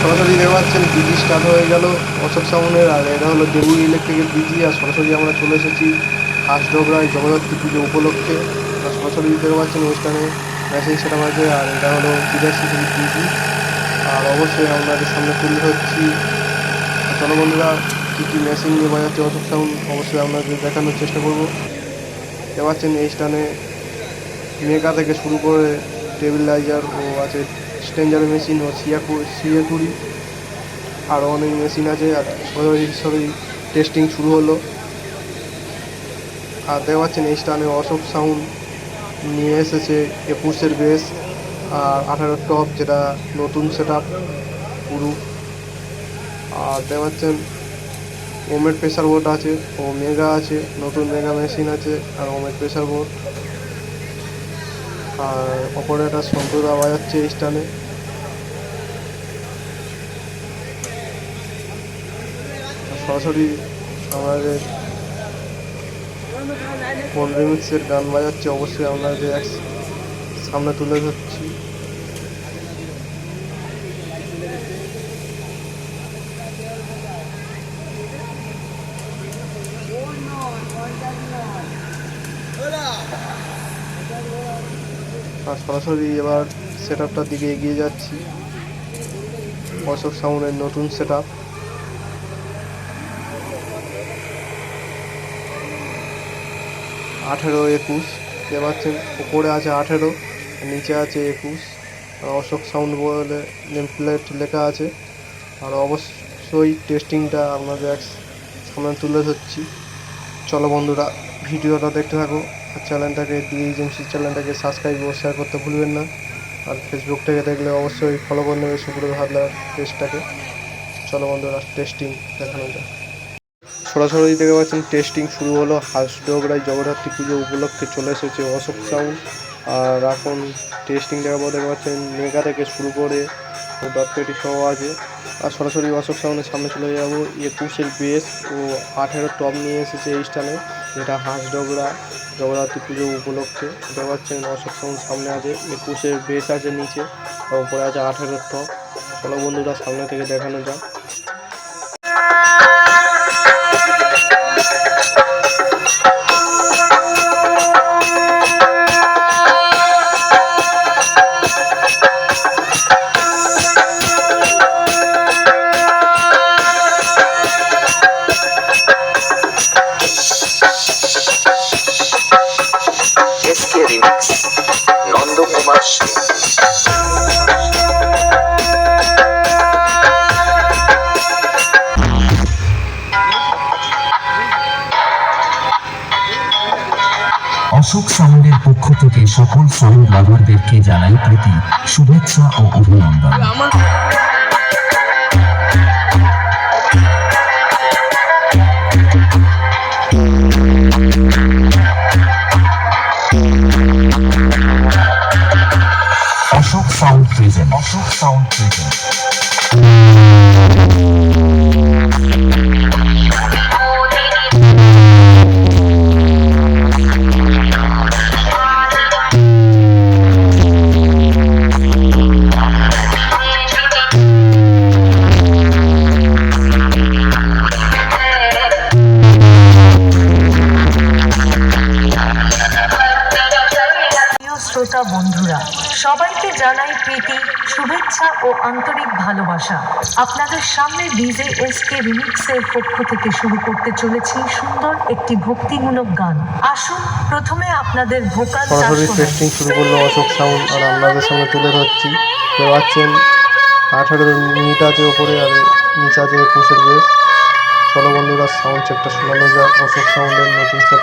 সরাসরি দেখতে পাচ্ছেন বিজি স্টার্ট হয়ে গেল, অশোক সামনের, আর এটা হলো দেবু ইলেকট্রিকের বিজি আর সরাসরি আমরা চলে এসেছি হাঁসডোগরায় জগদ্ধাত্রী পুজো উপলক্ষে। আর সরাসরি দেখতে পাচ্ছেন অনুষ্ঠানে মেশিন সেটা আছে, আর এটা হলো বিদেশি বিজি আর অবশ্যই আপনাদের সামনে তুলে ধরছি। আর চলো বন্ধুরা, কী কী মেশিন নিয়ে বাজাচ্ছে অশোক সাউন্ড, অবশ্যই আপনাদের দেখানোর চেষ্টা করব। দেখতে পাচ্ছেন এই স্টানে মেগা থেকে শুরু করে টেবিলাইজার ও আছে স্টেঞ্জার মেশিন ও সিয়াকু সিয়াকুড়ি আরও অনেক মেশিন আছে। আর সবাই টেস্টিং শুরু হলো। আর দেখতে পাচ্ছেন, এই স্টানে অশোক সাউন্ড নিয়ে এসেছে একুশের বেস আর আঠারো টপ যেটা নতুন সেট আপ পুরু। আর দেখতে পাচ্ছেন, ওমের প্রেসার বোর্ড আছে, ও মেগা আছে, নতুন মেগা মেশিন আছে, আর ওমের প্রেসার বোর্ড আর অপারেটার শঙ্করদা বাজাচ্ছে এই স্টানে সরাসরি আমাদের কোন রিমিক্সের গান বাজাচ্ছে, অবশ্যই আমরা আপনাদের এক- সামনে তুলে ধরছি। আর সরাসরি এবার সেট দিকে এগিয়ে যাচ্ছি। অশোক সাউন্ডের নতুন সেট আঠেরো একুশ, দেখতে পাচ্ছেন, উপরে আছে আঠেরো, নিচে আছে একুশ। আর অশোক সাউন্ড বলে নেম প্লেট লেখা আছে। আর অবশ্যই টেস্টিংটা আপনাদের এক- সামনে তুলে ধরছি। চলো বন্ধুরা, ভিডিওটা দেখতে থাকো। আর চ্যানেলটাকে ডি এজেন্সি চ্যানেলটাকে সাবস্ক্রাইব ও শেয়ার করতে ভুলবেন না। আর ফেসবুক থেকে দেখলে অবশ্যই ফলো করে নেবে সুব্রত হাতলার পেজটাকে চলো বন্ধুরা টেস্টিং দেখানো যাক। সরাসরি দেখতে পাচ্ছেন টেস্টিং শুরু হলো। হাঁসডোগরায় জগদ্ধাত্রী পুজো উপলক্ষে চলে এসেছে অশোক সাউন্ড আর এখন টেস্টিং দেখাবো, দেখতে পাচ্ছেন, মেগা থেকে শুরু করে পেটি সহ আছে। আর সরাসরি অশোক সাউন্ডের সামনে চলে যাব। একুশের বেস ও আঠেরো টপ নিয়ে এসেছে এই স্টানে যেটা হাঁসডোগরা জগদ্ধাত্রী পুজো উপলক্ষে। দেখতে পাচ্ছেন, অশোক সাউন্ড সামনে আছে, একুশের বেস আছে নিচে, আর উপরে আছে আঠেরো টপ। চলো বন্ধুরা, সামনে থেকে দেখানো যাক। পক্ষ থেকে সকল সহ লাভারদেরকে জানাই প্রীতি শুভেচ্ছা ও অভিনন্দন। শ্রোতা বন্ধুরা সবাইকে জানাই প্রীতি শুভেচ্ছা ও আন্তরিক ভালোবাসা। আপনাদের সামনে ডিজে এস কে রিমিক্সের পক্ষ থেকে শুরু করতে চলেছি সুন্দর একটি ভক্তিমূলক গান। আসুন প্রথমে আপনাদের ভোকাল সরাসরি টেস্টিং শুরু করল অশোক সাউন্ড আর আপনাদের সামনে তুলে ধরছি। দেখতে পাচ্ছেন আঠারো মিনিট আছে ওপরে আর নিচে আছে একুশের বেশ। চলো বন্ধুরা সাউন্ড চেকটা শোনানো যাক। অশোক সাউন্ডের নতুন সেট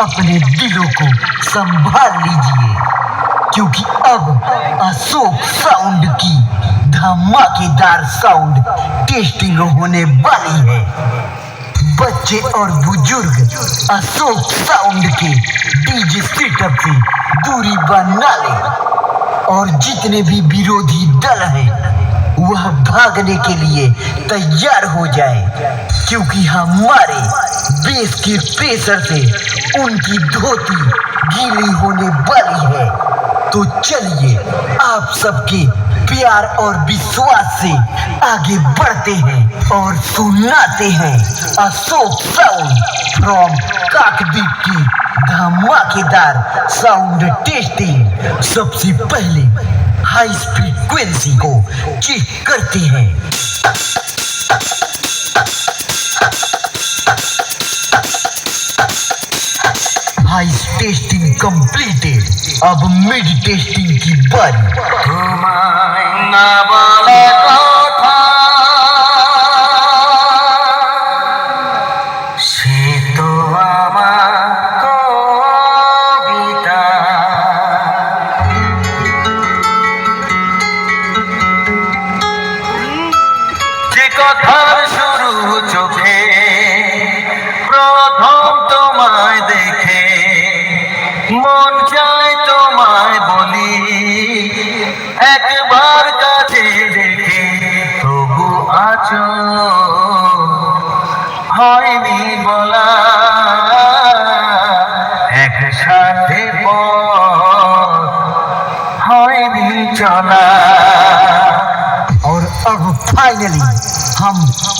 अपने दिलों को संभाल लीजिए, क्योंकि अब अशोक साउंड की धमाकेदार साउंड टेस्टिंग होने वाली है। बच्चे और बुज़ुर्ग अशोक साउंड के डीजे सेटअप से दूरी बना ले। और जितने भी विरोधी दल हैं, वह भागने के लिए तैयार हो जाए, क्योंकि हमारे बेस के प्रेशर से उनकी धोती गीली होने वाली है। तो चलिए, आप सबके प्यार और विश्वास से आगे बढ़ते हैं और सुनाते हैं अशोक साउंड फ्रॉम काकद्वीप की धमाकेदार साउंड टेस्टिंग सबसे पहले हाई फ्रीक्वेंसी को चेक करते हैं। टेस्टिंग कंप्लीटेड अब मिड टेस्टिंग की बारी একসাথে পথ হয়নি চলা और अब फाइनली हम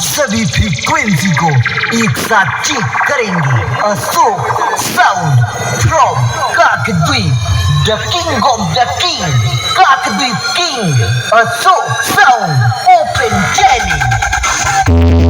सभी फ्रीक्वेंसी को एक साथ चेक करेंगे Ashok sound from Kakdwip the king of the king Kakdwip king Ashok sound open challenge